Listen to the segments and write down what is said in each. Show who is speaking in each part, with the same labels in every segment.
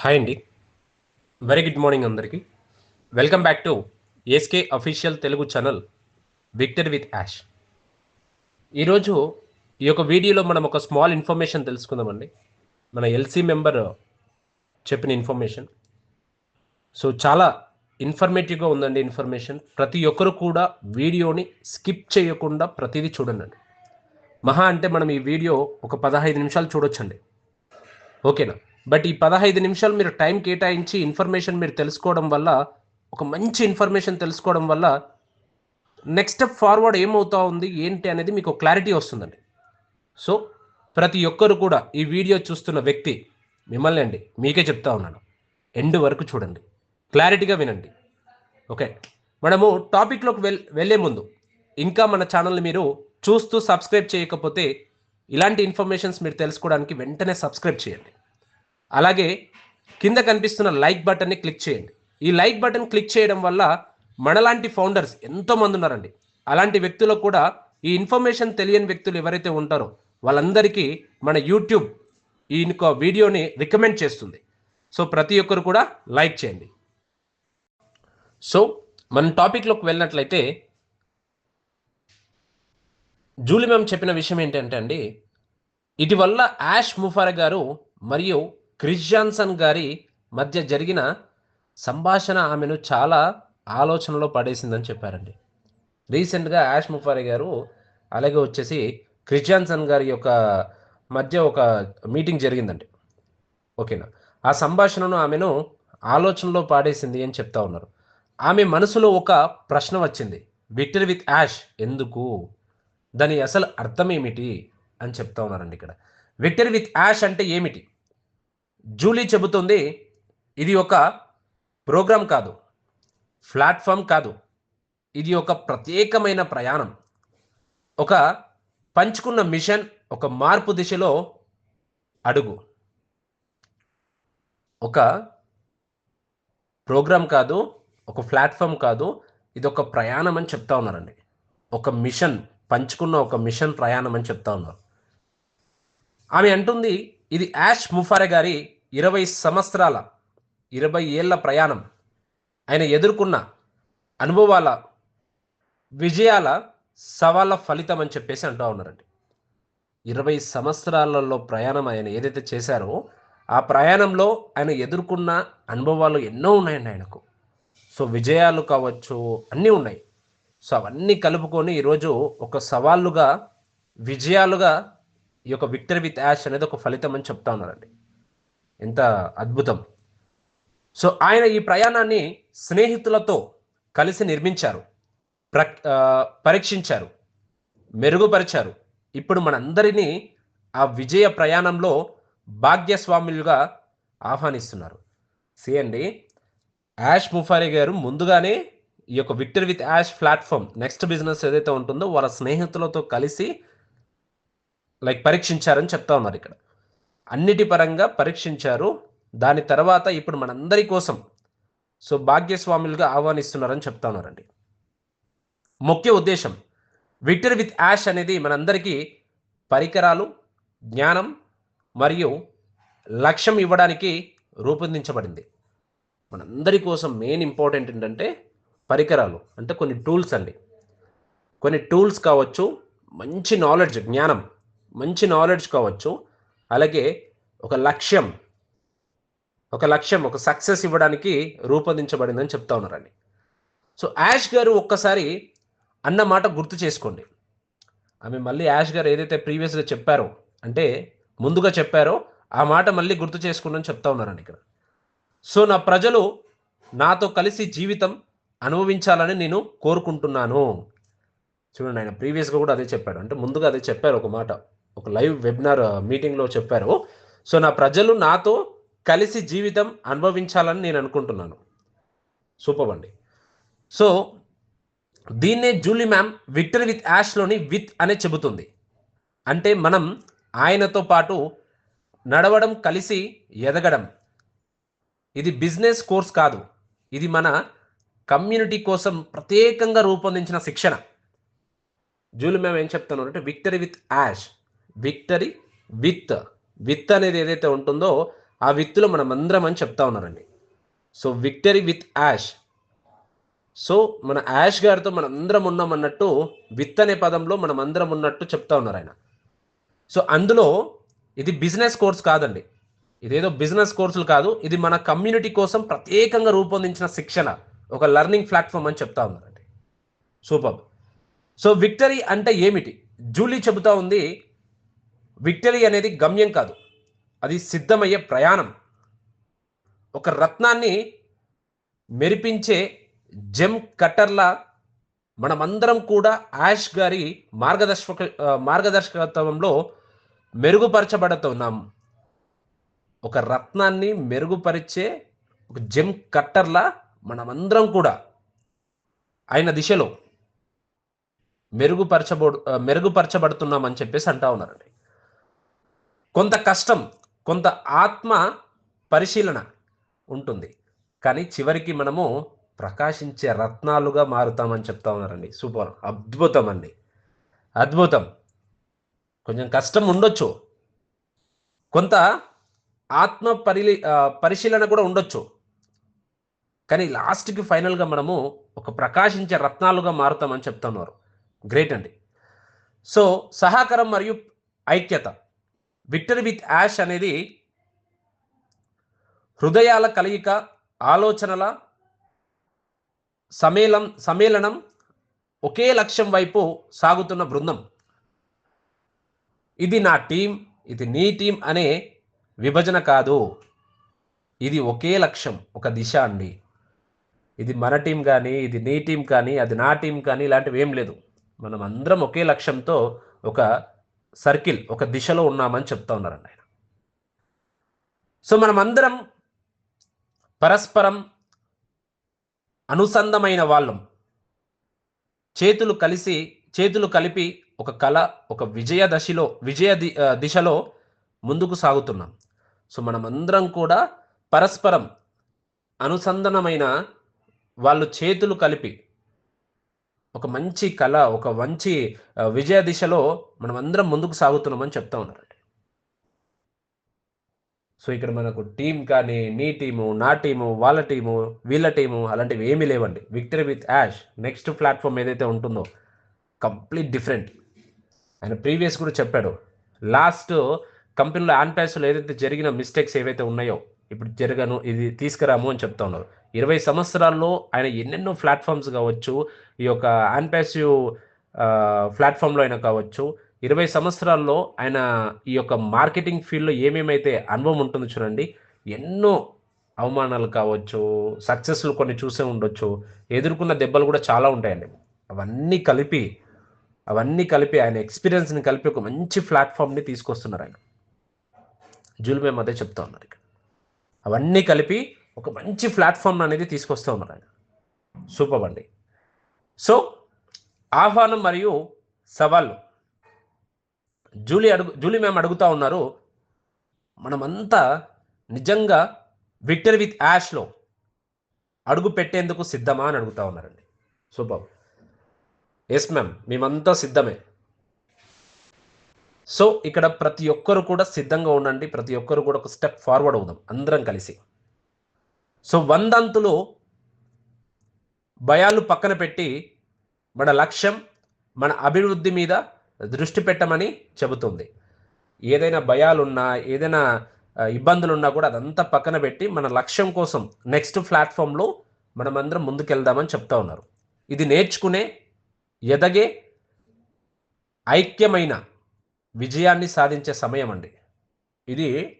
Speaker 1: Hi అండి. Very good morning అందరికీ. Welcome back to SK official Telugu channel Victor with Ash ఈరోజు ఈ యొక్క వీడియోలో మనం ఒక స్మాల్ ఇన్ఫర్మేషన్ తెలుసుకుందామండి. మన ఎల్సీ మెంబర్ చెప్పిన ఇన్ఫర్మేషన్ సో చాలా ఇన్ఫర్మేటివ్గా ఉందండి ఇన్ఫర్మేషన్ ప్రతి ఒక్కరు కూడా వీడియోని స్కిప్ చేయకుండా ప్రతిదీ చూడండి. మహా అంటే మనం ఈ వీడియో ఒక పదహైదు నిమిషాలు చూడొచ్చండి. ఓకేనా బట్ ఈ పదహైదు నిమిషాలు మీరు టైం కేటాయించి ఇన్ఫర్మేషన్ మీరు తెలుసుకోవడం వల్ల ఒక మంచి ఇన్ఫర్మేషన్ తెలుసుకోవడం వల్ల నెక్స్ట్ స్టెప్ ఫార్వర్డ్ ఏమవుతా ఉంది ఏంటి అనేది మీకు క్లారిటీ వస్తుందండి. సో ప్రతి ఒక్కరు కూడా ఈ వీడియో చూస్తున్న వ్యక్తి మిమ్మల్ని అండి మీకే చెప్తా ఉన్నాను. ఎండ్ వరకు చూడండి. క్లారిటీగా వినండి. ఓకే మనము టాపిక్లోకి వెల్ వెళ్ళే ముందు ఇంకా మన ఛానల్ని మీరు చూస్తూ సబ్స్క్రైబ్ చేయకపోతే ఇలాంటి ఇన్ఫర్మేషన్స్ మీరు తెలుసుకోవడానికి వెంటనే సబ్స్క్రైబ్ చేయండి. అలాగే కింద కనిపిస్తున్న లైక్ బటన్ని క్లిక్ చేయండి. ఈ లైక్ బటన్ క్లిక్ చేయడం వల్ల మనలాంటి ఫౌండర్స్ ఎంతో మంది ఉన్నారండి. అలాంటి వ్యక్తులకు కూడా ఈ ఇన్ఫర్మేషన్ తెలియని వ్యక్తులు ఎవరైతే ఉంటారో వాళ్ళందరికీ మన యూట్యూబ్ ఈ వీడియోని రికమెండ్ చేస్తుంది. సో ప్రతి ఒక్కరు కూడా లైక్ చేయండి. సో మన టాపిక్లోకి వెళ్ళినట్లయితే జూలి మ్యామ్ చెప్పిన విషయం ఏంటంటే అండి ఇటీవల్ల యాష్ ముఫారా గారు మరియు క్రిస్ జాన్సన్ గారి మధ్య జరిగిన సంభాషణ ఆమెను చాలా ఆలోచనలో పడేసిందని చెప్పారండి. రీసెంట్గా యాష్ ముఫారి గారు అలాగే వచ్చేసి క్రిస్ జాన్సన్ గారి యొక్క మధ్య ఒక మీటింగ్ జరిగిందండి. ఓకేనా? ఆ సంభాషణను ఆమెను ఆలోచనలో పాడేసింది అని చెప్తా ఉన్నారు. ఆమె మనసులో ఒక ప్రశ్న వచ్చింది. విక్టర్ విత్ యాష్ ఎందుకు? దాని అసలు అర్థం ఏమిటి? అని చెప్తా ఉన్నారండి ఇక్కడ. విక్టరీ విత్ యాష్ అంటే ఏమిటి? జూలీ చెబుతుంది ఇది ఒక ప్రోగ్రాం కాదు ప్లాట్ఫామ్ కాదు. ఇది ఒక ప్రత్యేకమైన ప్రయాణం. ఒక పంచుకున్న మిషన్ ఒక మార్పు దిశలో అడుగు. ఒక ప్రోగ్రాం కాదు ఒక ప్లాట్ఫామ్ కాదు ఇది ఒక ప్రయాణం అని చెప్తా ఉన్నారండి. ఒక మిషన్ పంచుకున్న ఒక మిషన్ ప్రయాణం అని చెప్తా ఉన్నారు. ఆమె అంటుంది ఇది యాష్ ముఫారే గారి ఇరవై సంవత్సరాల ఇరవై ఏళ్ళ ప్రయాణం. ఆయన ఎదుర్కొన్న అనుభవాల విజయాల సవాళ్ళ ఫలితం అని చెప్పేసి అంటూ ఉన్నారండి. ఇరవై సంవత్సరాలలో ప్రయాణం ఆయన ఏదైతే చేశారో ఆ ప్రయాణంలో ఆయన ఎదుర్కొన్న అనుభవాలు ఎన్నో ఉన్నాయండి ఆయనకు. సో విజయాలు కావచ్చు అన్నీ ఉన్నాయి. సో అవన్నీ కలుపుకొని ఈరోజు ఒక సవాళ్ళుగా విజయాలుగా ఈ యొక్క విక్టరీ విత్ యాష్ అనేది ఒక ఫలితం అని చెప్తా ఉన్నారండి. ఎంత అద్భుతం. సో ఆయన ఈ ప్రయాణాన్ని స్నేహితులతో కలిసి నిర్మించారు. ప్ర పరీక్షించారు. మెరుగుపరిచారు. ఇప్పుడు మనందరినీ ఆ విజయ ప్రయాణంలో భాగ్యస్వాములుగా ఆహ్వానిస్తున్నారు. సిఎండి యాష్ ముఫారీ గారు ముందుగానే ఈ యొక్క Victor with Ash platform next business ఏదైతే ఉంటుందో వాళ్ళ స్నేహితులతో కలిసి లైక్ పరీక్షించారని చెప్తా ఉన్నారు ఇక్కడ. అన్నిటి పరంగా పరీక్షించారు. దాని తర్వాత ఇప్పుడు మనందరి కోసం సో భాగ్యస్వాములుగా ఆహ్వానిస్తున్నారని చెప్తా ఉన్నారండి. ముఖ్య ఉద్దేశం విక్టర్ విత్ యాష్ అనేది మనందరికీ పరికరాలు జ్ఞానం మరియు లక్ష్యం ఇవ్వడానికి రూపొందించబడింది. మనందరి కోసం మెయిన్ ఇంపార్టెంట్ ఏంటంటే పరికరాలు అంటే కొన్ని టూల్స్ అండి. కొన్ని టూల్స్ కావచ్చు మంచి నాలెడ్జ్ జ్ఞానం మంచి నాలెడ్జ్ కావచ్చు. అలాగే ఒక లక్ష్యం ఒక లక్ష్యం ఒక సక్సెస్ ఇవ్వడానికి రూపొందించబడిందని చెప్తా ఉన్నారండి సో యాష్ గారు ఒక్కసారి అన్న మాట గుర్తు చేసుకోండి. ఆమె మళ్ళీ యాష్ గారు ఏదైతే ప్రీవియస్గా చెప్పారో అంటే ముందుగా చెప్పారో ఆ మాట మళ్ళీ గుర్తు చేసుకుందని చెప్తా ఉన్నారండి ఇక్కడ. సో నా ప్రజలు నాతో కలిసి జీవితం అనుభవించాలని నేను కోరుకుంటున్నాను. చూడండి ఆయన ప్రీవియస్గా కూడా అదే చెప్పాడు. అంటే ముందుగా అదే చెప్పారు ఒక మాట. ఒక లైవ్ వెబినార్ మీటింగ్లో చెప్పారు. సో నా ప్రజలు నాతో కలిసి జీవితం అనుభవించాలని నేను అనుకుంటున్నాను. సూపర్ అండి. సో దీన్నే జూలీ మ్యామ్ విక్టరీ విత్ యాష్లోని విత్ అనే చెబుతుంది. అంటే మనం ఆయనతో పాటు నడవడం కలిసి ఎదగడం. ఇది బిజినెస్ కోర్స్ కాదు. ఇది మన కమ్యూనిటీ కోసం ప్రత్యేకంగా రూపొందించిన శిక్షణ. జూలీ మ్యామ్ ఏం చెప్తాను అంటే victory with Ash. Victory with. With అనేది ఏదైతే ఉంటుందో ఆ విత్తులో మనం అందరం అని చెప్తా ఉన్నారండి. So victory with Ash. So మన యాష్ గారితో మనం అందరం ఉన్నాం అన్నట్టు విత్ అనే పదంలో మనం అందరం ఉన్నట్టు చెప్తా ఉన్నారు ఆయన. సో అందులో ఇది బిజినెస్ కోర్స్ కాదండి. ఇదేదో బిజినెస్ కోర్సులు కాదు. ఇది మన కమ్యూనిటీ కోసం ప్రత్యేకంగా రూపొందించిన శిక్షణ. ఒక లెర్నింగ్ ప్లాట్ఫామ్ అని చెప్తా ఉన్నారండి. సూపర్. సో విక్టరీ అంటే ఏమిటి? జూలీ చెబుతా ఉంది విక్టరీ అనేది గమ్యం కాదు. అది సిద్ధమయ్యే ప్రయాణం. ఒక రత్నాన్ని మెరిపించే జెమ్ కట్టర్లా మనమందరం కూడా యాష్ గారి మార్గదర్శక మార్గదర్శకత్వంలో మెరుగుపరచబడుతున్నాం. ఒక రత్నాన్ని మెరుగుపరిచే ఒక జెమ్ కట్టర్లా మనమందరం కూడా ఆయన దిశలో మెరుగుపరచబడు మెరుగుపరచబడుతున్నామని మెరుగుపరచబడుతున్నాం అని చెప్పేసి అంటా ఉన్నారండి. కొంత కష్టం కొంత ఆత్మ పరిశీలన ఉంటుంది. కానీ చివరికి మనము ప్రకాశించే రత్నాలుగా మారుతామని చెప్తా ఉన్నారండి. సూపర్ అద్భుతం అండి. అద్భుతం. కొంచెం కష్టం ఉండొచ్చు. కొంత ఆత్మ పరిలి పరిశీలన కూడా ఉండొచ్చు. కానీ లాస్ట్కి ఫైనల్గా మనము ఒక ప్రకాశించే రత్నాలుగా మారుతామని చెప్తున్నారు. గ్రేట్ అండి. సో సహకారం మరియు ఐక్యత. విక్టరీ విత్ యాష్ అనేది హృదయాల కలయిక ఆలోచనల సమేళం సమ్మేళనం ఒకే లక్ష్యం వైపు సాగుతున్న బృందం. ఇది నా టీం ఇది నీ టీం అనే విభజన కాదు. ఇది ఒకే లక్ష్యం ఒక దిశ అండి. ఇది మన టీం కానీ ఇది నీ టీం కానీ అది నా టీం కానీ ఇలాంటివి ఏం లేదు. మనం అందరం ఒకే లక్ష్యంతో ఒక సర్కిల్ ఒక దిశలో ఉన్నామని చెప్తా ఉన్నారండి ఆయన. సో మనం అందరం పరస్పరం అనుసంధమైన వాళ్ళం. చేతులు కలిసి చేతులు కలిపి ఒక కళ ఒక విజయ దశలో విజయ దిశలో ముందుకు సాగుతున్నాం. సో మనం అందరం కూడా పరస్పరం అనుసంధానమైన వాళ్ళు చేతులు కలిపి ఒక మంచి కళ ఒక మంచి విజయ దిశలో మనం అందరం ముందుకు సాగుతున్నామని చెప్తా ఉన్నారండి. సో ఇక్కడ మనకు టీం కానీ నీ టీము నా టీము వాళ్ళ టీము వీళ్ళ టీము అలాంటివి ఏమీ లేవండి. Victory with Ash next platform ఏదైతే ఉంటుందో కంప్లీట్ డిఫరెంట్ ఆయన ప్రీవియస్ కూడా చెప్పాడు. లాస్ట్ కంపెనీలో యాన్ ప్యాస్లో ఏదైతే జరిగిన మిస్టేక్స్ ఏవైతే ఉన్నాయో ఇప్పుడు జరగను ఇది తీసుకురాము అని చెప్తా ఉన్నారు. ఇరవై సంవత్సరాల్లో ఆయన ఎన్నెన్నో ప్లాట్ఫామ్స్ కావచ్చు ఈ యొక్క యాన్ ప్లాట్ఫామ్లో అయినా కావచ్చు ఇరవై సంవత్సరాల్లో ఆయన ఈ యొక్క మార్కెటింగ్ ఫీల్డ్లో ఏమేమైతే అనుభవం ఉంటుందో చూడండి. ఎన్నో అవమానాలు కావచ్చు సక్సెస్లు కొన్ని చూసే ఉండొచ్చు ఎదుర్కొన్న దెబ్బలు కూడా చాలా ఉంటాయండి. అవన్నీ కలిపి అవన్నీ కలిపి ఆయన ఎక్స్పీరియన్స్ని కలిపి ఒక మంచి ప్లాట్ఫామ్ని తీసుకొస్తున్నారు ఆయన. జూల్ మేము అదే చెప్తా ఉన్నారు ఇక్కడ అవన్నీ కలిపి ఒక మంచి ప్లాట్ఫామ్ అనేది తీసుకొస్తూ ఉన్నారు ఆయన సూపర్ అండి. సో ఆహ్వానం మరియు సవాళ్ళు. జూలీ అడుగు జూలీ మేము అడుగుతా ఉన్నారు మనమంతా నిజంగా విక్టరీ విత్ యాష్లో అడుగు పెట్టేందుకు సిద్ధమా అని అడుగుతా ఉన్నారండి. సూపర్ ఎస్ మ్యామ్ మేమంతా సిద్ధమే. సో ఇక్కడ ప్రతి ఒక్కరు కూడా సిద్ధంగా ఉండండి. ప్రతి ఒక్కరు కూడా ఒక స్టెప్ ఫార్వర్డ్ అవుదాం. అందరం కలిసి. సో వందంతులు భయాలు పక్కన పెట్టి మన లక్ష్యం మన అభివృద్ధి మీద దృష్టి పెట్టమని చెబుతుంది. ఏదైనా భయాలున్నా ఏదైనా ఇబ్బందులు ఇబ్బందులున్నా కూడా అదంతా పక్కన పెట్టి మన లక్ష్యం కోసం నెక్స్ట్ ప్లాట్ఫామ్లో మనమందరం ముందుకెళ్దామని చెప్తా ఉన్నారు. ఇది నేర్చుకునే ఎదగే ఐక్యమైన విజయాన్ని సాధించే సమయం అండి. ఇది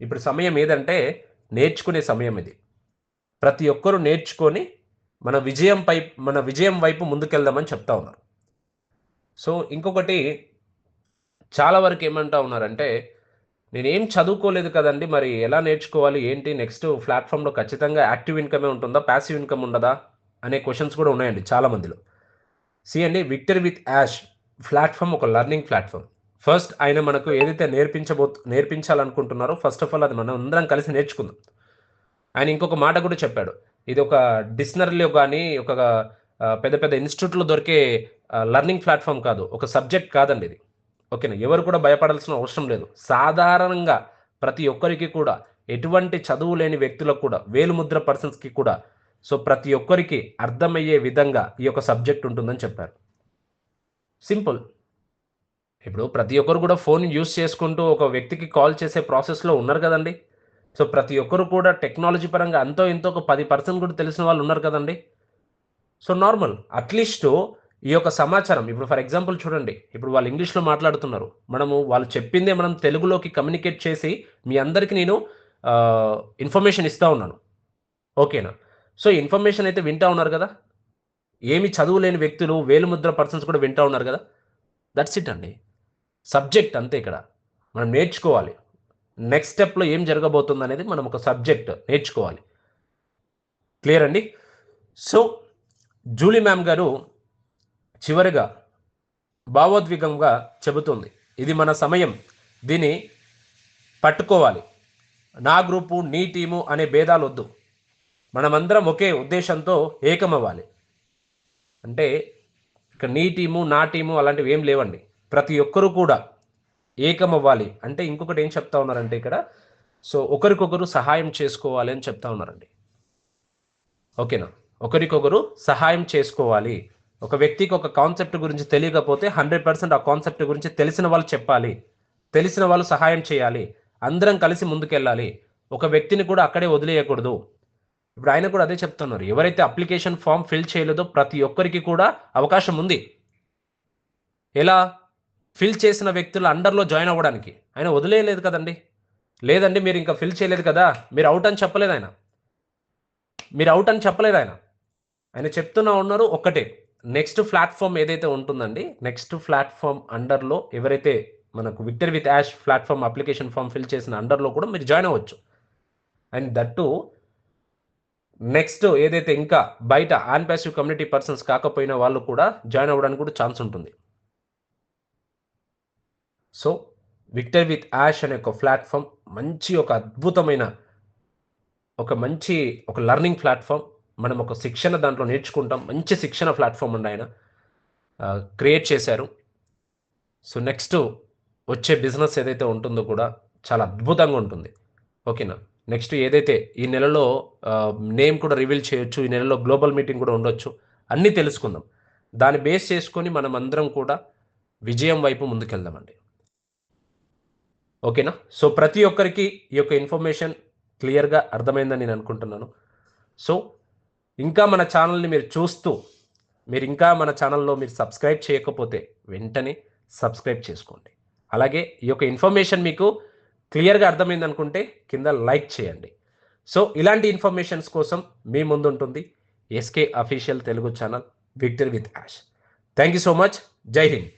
Speaker 1: ఇప్పుడు సమయం ఏదంటే నేర్చుకునే సమయం ఇది. ప్రతి ఒక్కరూ నేర్చుకొని మన విజయం పై మన విజయం వైపు ముందుకెళ్దామని చెప్తా ఉన్నారు. సో ఇంకొకటి చాలా వరకు ఏమంటా ఉన్నారంటే నేనేం చదువుకోలేదు కదండి మరి ఎలా నేర్చుకోవాలి ఏంటి నెక్స్ట్ ప్లాట్ఫామ్లో ఖచ్చితంగా యాక్టివ్ ఇన్కమే ఉంటుందా ప్యాసివ్ ఇన్కమ్ ఉండదా అనే క్వశ్చన్స్ కూడా ఉన్నాయండి చాలా మందిలో. సి అండి విక్టరీ విత్ యాష్ ప్లాట్ఫామ్ ఒక లర్నింగ్ ప్లాట్ఫామ్. ఫస్ట్ ఆయన మనకు ఏదైతే నేర్పించబో నేర్పించాలనుకుంటున్నారో ఫస్ట్ ఆఫ్ ఆల్ అది మనం అందరం కలిసి నేర్చుకుందాం. ఆయన ఇంకొక మాట కూడా చెప్పాడు. ఇది ఒక డిక్షనరీలో కానీ ఒక పెద్ద పెద్ద ఇన్స్టిట్యూట్లో దొరికే లర్నింగ్ ప్లాట్ఫామ్ కాదు. ఒక సబ్జెక్ట్ కాదండి ఇది. ఓకేనా? ఎవరు కూడా భయపడాల్సిన అవసరం లేదు. సాధారణంగా ప్రతి ఒక్కరికి కూడా ఎటువంటి చదువు లేని వ్యక్తులకు కూడా వేలుముద్ర పర్సన్స్కి కూడా సో ప్రతి ఒక్కరికి అర్థమయ్యే విధంగా ఈ యొక్క సబ్జెక్ట్ ఉంటుందని చెప్పారు. సింపుల్ ఇప్పుడు ప్రతి ఒక్కరు కూడా ఫోన్ యూస్ చేసుకుంటూ ఒక వ్యక్తికి కాల్ చేసే ప్రాసెస్లో ఉన్నారు కదండి. సో ప్రతి ఒక్కరు కూడా టెక్నాలజీ పరంగా అంతో ఇంతో ఒక పది పర్సెంట్ కూడా తెలిసిన వాళ్ళు ఉన్నారు కదండి. So normal. అట్లీస్ట్ ఈ యొక్క సమాచారం ఇప్పుడు ఫర్ ఎగ్జాంపుల్ చూడండి. ఇప్పుడు వాళ్ళు ఇంగ్లీష్లో మాట్లాడుతున్నారు. మనము వాళ్ళు చెప్పిందే మనం తెలుగులోకి కమ్యూనికేట్ చేసి మీ అందరికీ నేను ఇన్ఫర్మేషన్ ఇస్తూ ఉన్నాను. ఓకేనా? సో ఇన్ఫర్మేషన్ అయితే వింటా ఉన్నారు కదా? ఏమి చదువులేని వ్యక్తులు వేలుముద్ర పర్సన్స్ కూడా వింటా ఉన్నారు కదా? దట్స్ ఇట్ అండి. సబ్జెక్ట్ అంతే ఇక్కడ. మనం నేర్చుకోవాలి. నెక్స్ట్ స్టెప్లో ఏం జరగబోతుంది అనేది మనం ఒక సబ్జెక్ట్ నేర్చుకోవాలి. క్లియర్ అండి? సో జూలీ మ్యామ్ గారు చివరిగా భావోద్వేగంగా చెబుతుంది. ఇది మన సమయం. దీన్ని పట్టుకోవాలి. నా గ్రూపు నీ టీము అనే భేదాలు వద్దు మనమందరం ఒకే ఉద్దేశంతో ఏకమవ్వాలి. అంటే ఇక నీ టీము నా టీము అలాంటివి ఏం లేవండి. ప్రతి ఒక్కరు కూడా ఏకమవ్వాలి. అంటే ఇంకొకటి ఏం చెప్తా ఉన్నారంటే ఇక్కడ సో ఒకరికొకరు సహాయం చేసుకోవాలి అని చెప్తా ఉన్నారండి. ఓకేనా? ఒకరికొకరు సహాయం చేసుకోవాలి. ఒక వ్యక్తికి ఒక కాన్సెప్ట్ గురించి తెలియకపోతే హండ్రెడ్ పర్సెంట్ ఆ కాన్సెప్ట్ గురించి తెలిసిన వాళ్ళు చెప్పాలి. తెలిసిన వాళ్ళు సహాయం చేయాలి. అందరం కలిసి ముందుకెళ్ళాలి. ఒక వ్యక్తిని కూడా అక్కడే వదిలేయకూడదు. ఇప్పుడు ఆయన కూడా అదే చెప్తున్నారు. ఎవరైతే అప్లికేషన్ ఫామ్ ఫిల్ చేయలేదో ప్రతి ఒక్కరికి కూడా అవకాశం ఉంది. ఎలా? ఫిల్ చేసిన వ్యక్తుల అండర్లో జాయిన్ అవ్వడానికి. ఆయన వదిలేయలేదు కదండి. లేదండి మీరు ఇంకా ఫిల్ చేయలేదు కదా. మీరు అవుట్ అని చెప్పలేదు ఆయన. మీరు అవుట్ అని చెప్పలేదు ఆయన. ఆయన చెప్తున్నా ఉన్నారు ఒక్కటే. నెక్స్ట్ ప్లాట్ఫామ్ ఏదైతే ఉంటుందండి నెక్స్ట్ ప్లాట్ఫామ్ అండర్లో ఎవరైతే మనకు Victor with Ash platform application form fill చేసిన అండర్లో కూడా మీరు జాయిన్ అవ్వచ్చు. అండ్ దట్టు నెక్స్ట్ ఏదైతే ఇంకా బయట ఆన్ ప్యాసివ్ కమ్యూనిటీ పర్సన్స్ కాకపోయిన వాళ్ళు కూడా జాయిన్ అవ్వడానికి కూడా ఛాన్స్ ఉంటుంది. సో విక్టర్ విత్ యాష్ అనే ఒక ప్లాట్ఫామ్ మంచి ఒక అద్భుతమైన ఒక మంచి ఒక లర్నింగ్ ప్లాట్ఫామ్. మనం ఒక శిక్షణ దాంట్లో నేర్చుకుంటాం. మంచి శిక్షణ ప్లాట్ఫామ్ ఉండి ఆయన. క్రియేట్ చేశారు. సో నెక్స్ట్ వచ్చే బిజినెస్ ఏదైతే ఉంటుందో కూడా చాలా అద్భుతంగా ఉంటుంది. ఓకేనా? నెక్స్ట్ ఏదైతే ఈ నెలలో నేమ్ కూడా రివీల్ చేయొచ్చు. ఈ నెలలో గ్లోబల్ మీటింగ్ కూడా ఉండొచ్చు. అన్నీ తెలుసుకుందాం. దాన్ని బేస్ చేసుకొని మనం అందరం కూడా విజయం వైపు ముందుకెళ్దామండి. ఓకేనా? సో ప్రతి ఒక్కరికి ఈ యొక్క ఇన్ఫర్మేషన్ క్లియర్గా అర్థమైందని నేను అనుకుంటున్నాను. సో ఇంకా మన ఛానల్ని మీరు చూస్తూ మీరు ఇంకా మన ఛానల్లో మీరు సబ్స్క్రైబ్ చేయకపోతే వెంటనే సబ్స్క్రైబ్ చేసుకోండి. అలాగే ఈ యొక్క ఇన్ఫర్మేషన్ మీకు క్లియర్గా అర్థమైంది అనుకుంటే కింద లైక్ చేయండి. సో ఇలాంటి ఇన్ఫర్మేషన్స్ కోసం మీ ముందు ఉంటుంది SK official Telugu channel Victor with Ash. Thank you so much. జై హింద్.